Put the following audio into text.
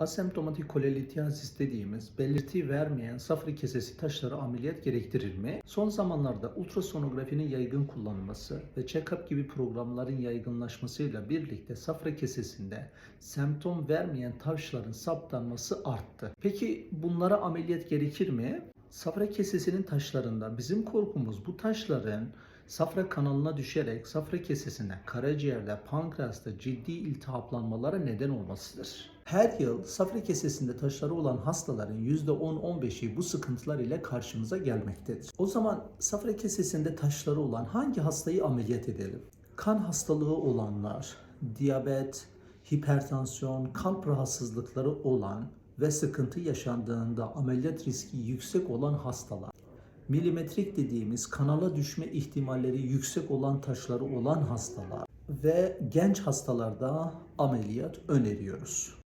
Asemptomatik kolelitiyazis dediğimiz belirti vermeyen safra kesesi taşları ameliyat gerektirir mi? Son zamanlarda ultrasonografinin yaygın kullanılması ve check-up gibi programların yaygınlaşmasıyla birlikte safra kesesinde semptom vermeyen taşların saptanması arttı. Peki bunlara ameliyat gerekir mi? Safra kesesinin taşlarında bizim korkumuz bu taşların safra kanalına düşerek safra kesesine, karaciğerde, pankreasta ciddi iltihaplanmalara neden olmasıdır. Her yıl safra kesesinde taşları olan hastaların %10-15'i bu sıkıntılar ile karşımıza gelmektedir. O zaman safra kesesinde taşları olan hangi hastayı ameliyat edelim? Kan hastalığı olanlar, diyabet, hipertansiyon, kalp rahatsızlıkları olan ve sıkıntı yaşandığında ameliyat riski yüksek olan hastalar milimetrik dediğimiz kanala düşme ihtimalleri yüksek olan taşları olan hastalar ve genç hastalarda ameliyat öneriyoruz.